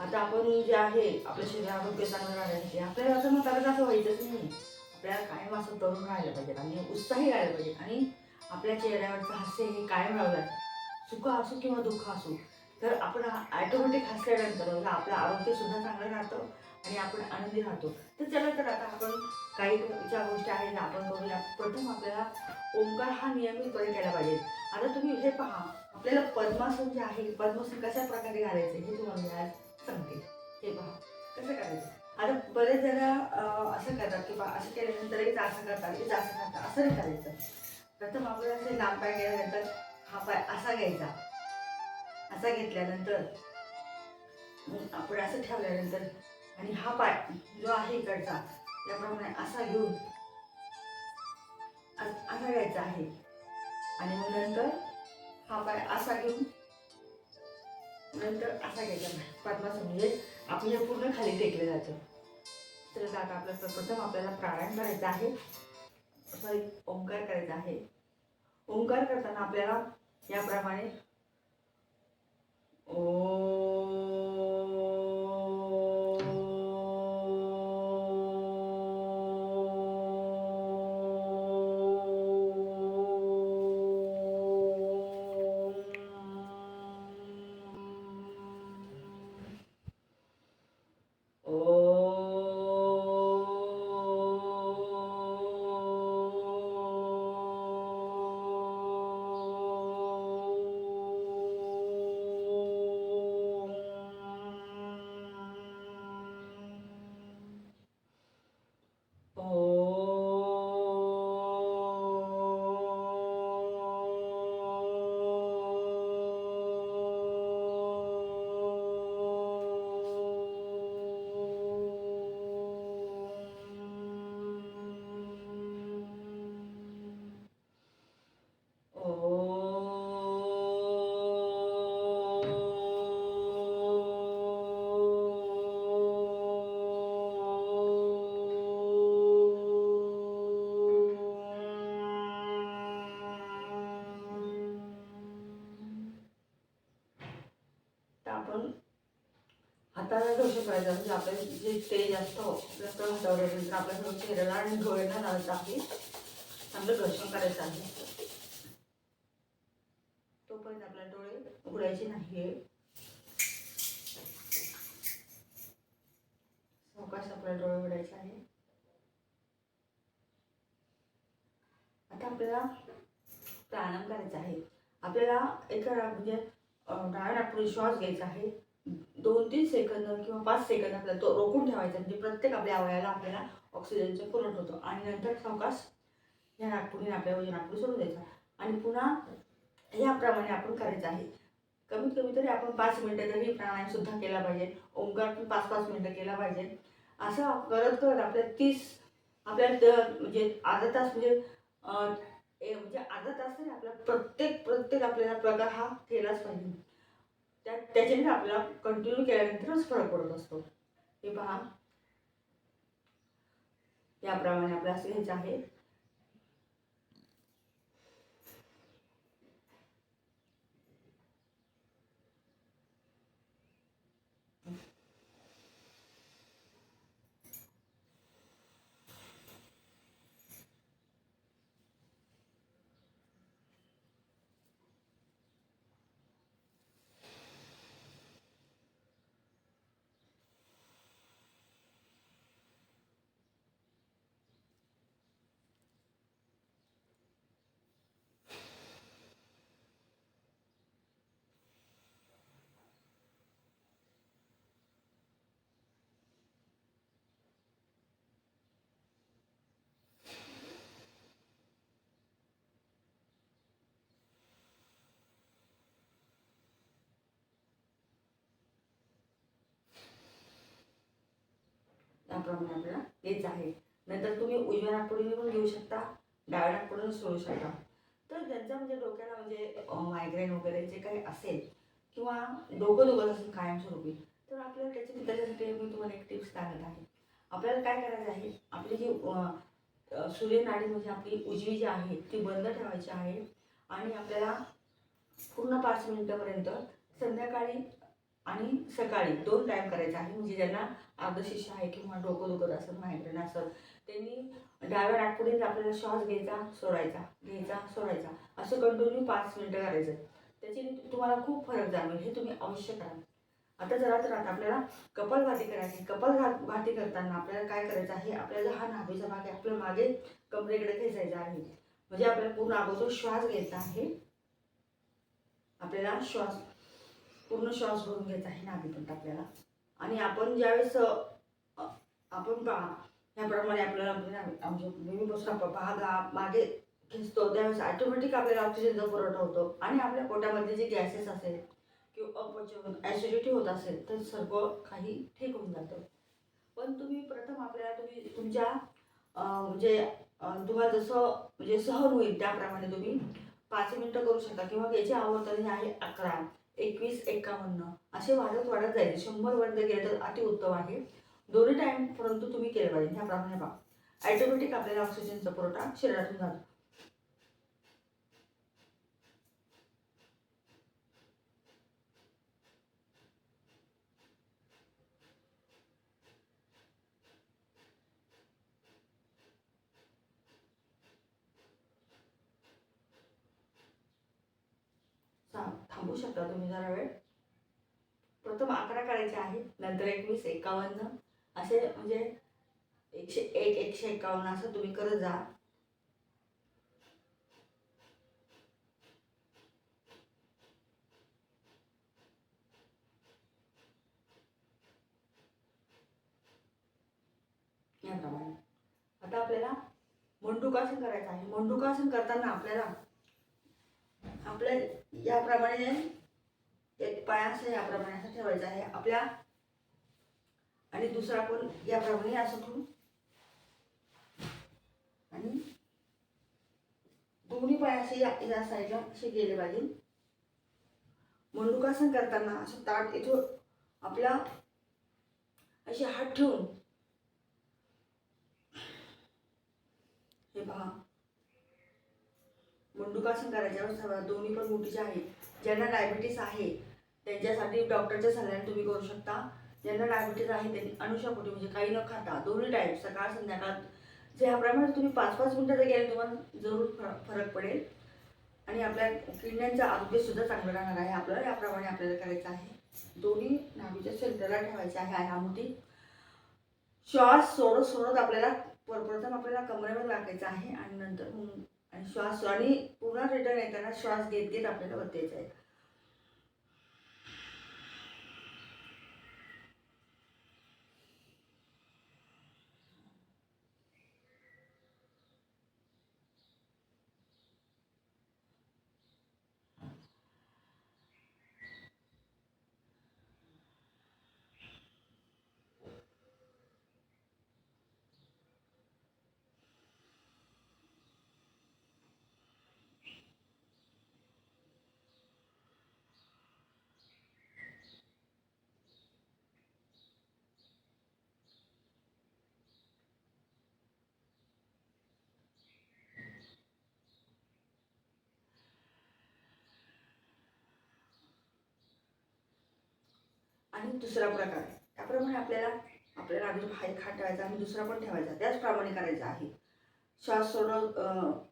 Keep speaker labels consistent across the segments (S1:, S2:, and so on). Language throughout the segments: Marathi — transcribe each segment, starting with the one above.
S1: आता आपण जे आहे आपल्या शरीर आरोग्य चांगलं राहण्यासाठी आपल्याला असं म्हातारा असं व्हायचंच नाही. आपल्याला कायम असं तरुण राहायला पाहिजे आणि उत्साही राहायला पाहिजे आणि आपल्या चेहऱ्यावरचं हास्य हे कायम राहावं सुख असो किंवा दुःख असो तर आपण ॲटोमॅटिक हसल्यानंतर म्हणजे आपलं आरोग्य सुद्धा चांगलं राहतं आणि आपण आनंदी राहतो. तर चला तर आता आपण काही ज्या गोष्टी आहेत ना आपण करूया प्रथम आपल्याला ओंकार हा नियमितपणे केला पाहिजे. आता तुम्ही हे पहा आपल्याला पद्मासन जे आहे पद्मासन कशा प्रकारे घालायचं हे तुम्हाला आज सांगते. हे पहा कसं करायचं? आता बरेच जण अं, असं करतात की बा असं केल्यानंतर एक असं करतात एक असं करतात असं नाही करायचं. प्रथम आपण असे लांब पाय गेल्यानंतर हा पाय असा घ्यायचा. असा घेतल्यानंतर मग आपण असं ठेवल्यानंतर आणि हा पाय जो आहे इकडचा त्याप्रमाणे असा घेऊन असा घ्यायचा आहे. आणि मग नंतर हा पाय असा घेऊन नंतर असा घ्यायचा पद्मासन म्हणजे आपण हे पूर्ण खाली टेकलं जातं तर आता आपल्याला सर्वप्रथम आपल्याला प्राणायाम करायचा आहे. सॉरी ओंकार करायचा आहे. ओंकार करताना आपल्याला याप्रमाणे ओ हाताला म्हणजे जे स्टेज असतो जास्त हो, हातावर तर आपल्या सर्व चेहऱ्याला आणि डोळ्यांना लावायचं आहे चांगलं घर्षण करायचं आहे. तोपर्यंत आपल्या डोळे उघडायचे नाहीये. सावकाश आपल्याला डोळे उघडायचे आहे. आता आपल्याला प्राणायाम करायचा आहे. आपल्याला एका म्हणजे अं, डाव्या श्वास घ्यायचा आहे. दोन तीन सेकंद किंवा पाच सेकंद आपल्याला तो रोखून ठेवायचा म्हणजे प्रत्येक आपल्या अवयाला आपल्याला ऑक्सिजनचा पुरवठा होतो. आणि नंतर सावकाश या नागपुडीने आपल्या वजन नागपूर सोडून द्यायचा. आणि पुन्हा याप्रमाणे आपण करायचं आहे. कमीत कमी तरी आपण पाच मिनटं तरी प्राणायामसुद्धा केला पाहिजे. ओंकार पण पाच पाच मिनटं केला पाहिजे. असं करत करत आपल्या तीस आपल्याला द- म्हणजे अर्धा तास म्हणजे ए- म्हणजे अर्धा तास तरी आपला प्रत्येक प्रत्येक आपल्याला प्रकार हा केलाच पाहिजे. त्या त्याच्याने आपल्याला कंटिन्यू केल्यानंतरच फरक पडत असतो. हे पहा. याप्रमाणे आपलं असं ह्याचं आहे. प्रमाणे आपल्याला तेच आहे. नंतर तुम्ही उजव्या नागपुडीने पण घेऊ शकता डाव्या नागपुडीने सोडू शकता. तर ज्यांचा म्हणजे डोक्याला म्हणजे मायग्रेन वगैरे जे काही असेल किंवा डोकं दुखत असेल कायमस्वरूपी तर आपल्याला त्याच्या त्याच्यासाठी मी तुम्हाला एक टिप्स सांगत आहे. आपल्याला काय करायचं आहे आपली जी सूर्यनाडी म्हणजे आपली उजवी जी आहे ती बंद ठेवायची आहे आणि आपल्याला पूर्ण पाच मिनिटापर्यंत संध्याकाळी आणि सकाळी दोन टाईम करायचा आहे. म्हणजे ज्यांना अर्धशिष्य आहे किंवा डोकं दुखत असं मायग्रेन असं त्यांनी डाव्या नागपुडीत आपल्याला श्वास घ्यायचा सोडायचा घ्यायचा सोडायचा. असं कंटिन्यू पाच मिनटं करायचं. त्याच्याने तुम्हाला खूप फरक जाणवेल. हे तुम्ही अवश्य करा. आता जरा तर आता आपल्याला कपालभाती करायची. कपालभाती करताना आपल्याला काय करायचं आहे? आपल्याला हा नाभीचा भाग आहे. आपल्या मागे कमरेकडे खेचायचा आहे. म्हणजे आपल्याला पूर्ण अगोदर श्वास घ्यायचा आहे. आपल्याला श्वास पूर्ण श्वास भरून घ्यायचा आहे नाभीपर्यंत आपल्याला. आणि आपण ज्यावेळेस आपण पहा ह्याप्रमाणे आपल्याला म्हणजे आमच्या भागा आपण मागे खेचतो त्यावेळेस ऑटोमॅटिक आपल्याला ऑक्सिजनचा पुरवठा होतो. आणि आपल्या पोटामध्ये जे गॅसेस असेल किंवा अपचन ॲसिडिटी होत असेल तर सर्व काही ठीक होऊन जातं. पण तुम्ही प्रथम आपल्याला तुम्ही तुमच्या म्हणजे तुम्हाला जसं म्हणजे सहन होईल त्याप्रमाणे तुम्ही पाच मिनटं करू शकता. किंवा याची आवर्तन आहे अकरा. एकवीस एकावन्न. असे वाढत वाढत जाईल. शंभर वर्ग गेले तर अतिउत्तम आहे. दोन्ही टाईम परंतु तुम्ही केले पाहिजे. ह्या प्रमाणे पहा. ॲटोमॅटिक आपल्याला ऑक्सिजनचा पुरवठा शरीरातून जातो. थांबू शकता तुम्ही जरा वेळ? प्रथम अकरा करायचे आहे नंतर एकवीस एकावन्न. असे म्हणजे एकशे एक एकशे एकावन्न असं तुम्ही करत जा. याप्रमाणे. आता आपल्याला मंडुकासन करायचं आहे. मंडुकासन करताना आपल्याला आपल्या याप्रमाणे एक पाय असं याप्रमाणे असं ठेवायचा आहे आपल्या. आणि दुसरा पण याप्रमाणे असं करून. आणि दोन्ही पाय असे या या साईडला असे गेले पाहिजे. मंडुकासन करताना असं ताट इथून आपला असे हात ठेवून. हे पहा. मंडुकासन करायच्या वेळेस दोन्ही पण मोठीच्या आहेत ज्यांना डायबिटीस आहे त्यांच्यासाठी डॉक्टरच्या सल्ल्याने तुम्ही करू शकता. ज्यांना डायबिटीस आहे त्यांनी अनुशापोटी म्हणजे काही न खाता दोन्ही टाईप सकाळ संध्याकाळ जे ह्याप्रमाणे तुम्ही पाच पाच मिनटं जर गेले तुम्हाला जरूर फरक फरक पडेल. आणि आपल्या किडण्यांचं आरोग्यसुद्धा चांगलं राहणार आहे आपलं याप्रमाणे आपल्याला करायचं आहे. दोन्ही नाभीच्या सेंटरला ठेवायचे आहे ह्या मुठी. श्वास सोडत सोडत आपल्याला प्रथम आपल्याला कमरेवर टाकायचं आहे आणि नंतर मग आणि श्वास आणि पुन्हा रिटर्न येताना श्वास घेत घेत आपल्याला वरती जायचं आणि दुसरा प्रकार. त्याप्रमाणे आपल्याला आपल्याला अगदी बाहेर खाट ठेवायचा आणि दुसरा पण ठेवायचा. त्याचप्रमाणे करायचं आहे. श्वास सोडव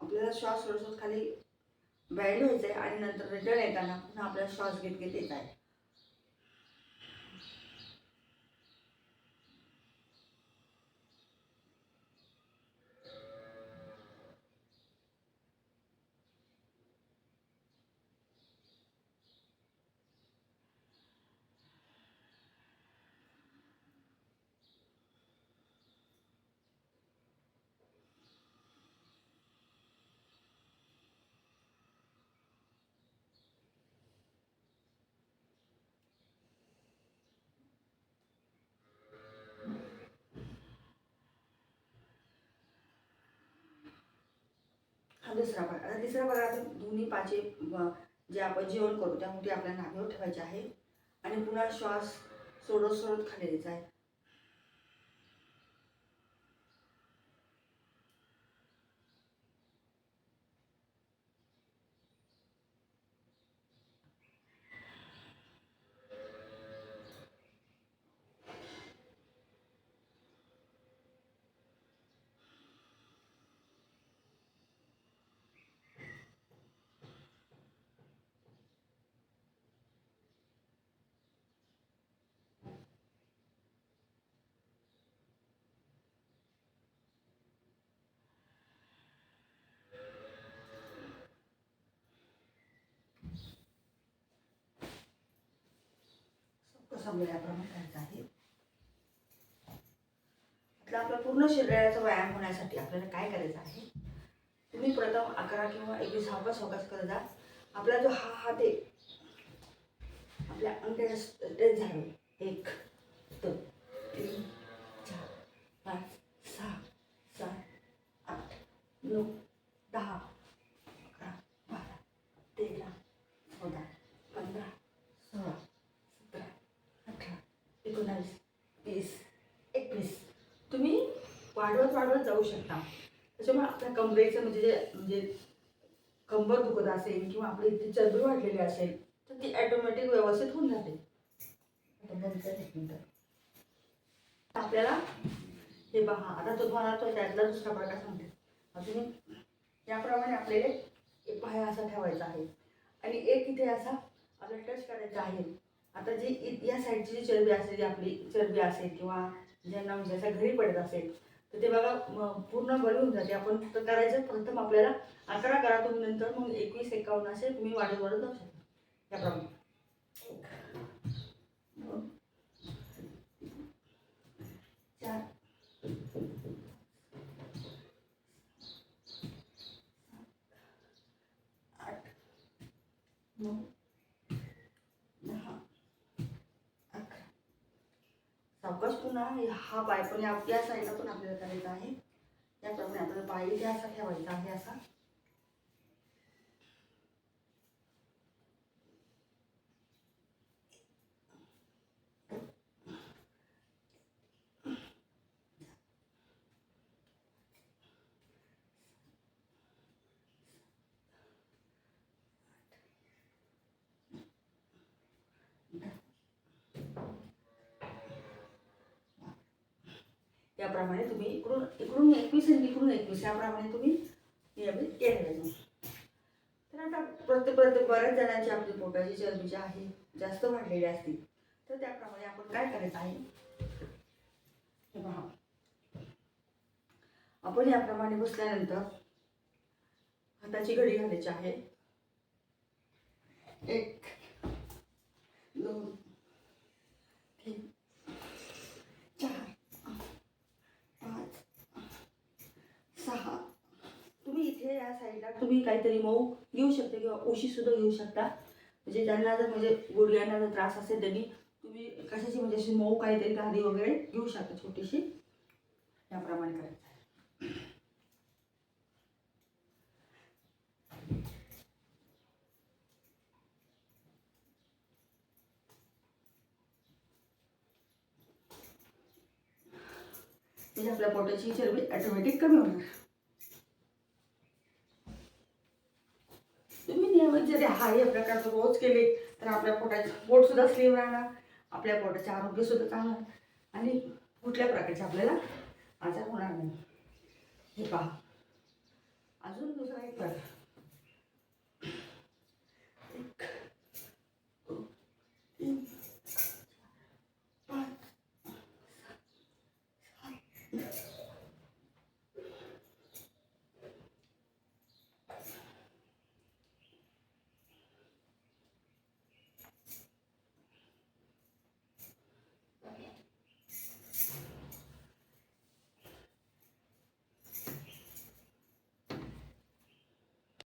S1: आपल्याला श्वास सोडसोड खाली बॅड व्हायचं आहे आणि नंतर रिटर्न येताना पुन्हा आपल्याला श्वास घेत घेत येत आहे. हा दुसरा भाग आता तिसरा भाग आपण दोन्ही पाचे जे आपण जेवण करू त्यामुळे आपल्या नाभीवर ठेवायचे आहे. आणि पुन्हा श्वास सोडत सोडत खाली द्यायचा आहे. श्वासामुळे करायचं आहे. आपला आपला पूर्ण शरीराचा व्यायाम होण्यासाठी आपल्याला काय करायचं आहे? तुम्ही प्रथम अकरा किंवा एकवीस सावकाश सावकाश करत जा. आपला जो हा हात आहे आपल्या अंगठ्याला स्ट्रेच झाला. एक दोन तीन जाऊ शकता. त्याच्यामुळे आपल्या कमरेचं म्हणजे जे म्हणजे कंबर दुखत असेल किंवा आपली इथे चरबी वाढलेली असेल तर ती ॲटोमॅटिक व्यवस्थित होऊन जाते. आपल्याला हे पहा आता तुम्हाला तो त्यातला दुसरा प्रकार सांगते. अजून याप्रमाणे आपल्याला एक पाय असा ठेवायचा आहे. आणि एक इथे असा आपल्या टच करायचा आहे. आता जी या साईडची जी चरबी असेल जी आपली चरबी असेल किंवा ज्यांना म्हणजे असं घरी पडत असेल तर ते बघा पूर्ण बळी होऊन जाते. आपण करायचं प्रथम आपल्याला अकरा करा तुम्ही नंतर मग एकवीस एकावन्न असे तुम्ही वाढत वाढत जाऊ शकता याप्रमाणे दोन, चार आठ नऊ दहा अकरा सावकाश पुन्हा हा पाय पण या या साईडला पण आपल्याला करायचा आहे. त्याप्रमाणे आपल्याला पाय इथे असा ठेवायचा आहे असा. याप्रमाणे तुम्ही इकडून इकडून एकवीस आणि इकडून एकवीस याप्रमाणे तुम्ही नियमित केले तर आता प्रत्येक प्रत्येक बऱ्याच जणांची आपली पोटाची चरबी जी आहे जास्त वाढलेली असतील तर त्याप्रमाणे आपण काय करायचं आहे? हे पहा. आपण याप्रमाणे बसल्यानंतर हाताची घडी घालायची आहे. एक दोन तीन चार पाच सहा तुम्ही इथे या साईडला तुम्ही काहीतरी मऊ घेऊ शकता किंवा उशी सुद्धा घेऊ शकता. म्हणजे त्यांना जर म्हणजे गुडघ्यांना जर त्रास असेल त्यांनी तुम्ही कशाची म्हणजे अशी मऊ काहीतरी गादी वगैरे घेऊ शकता छोटीशी. याप्रमाणे करायचं म्हणजे आपल्या पोटाची चरबी ऑटोमॅटिक कमी होणार तुम्ही नियमित जरी हा या प्रकारचं रोज केले तर आपल्या पोटाचे पोट सुद्धा स्लिम राहणार आपल्या पोटाचे आरोग्य सुद्धा चांगलं आणि कुठल्या प्रकारचे आपल्याला आजार होणार नाही. हे पहा. अजून दुसरा एक प्रकार.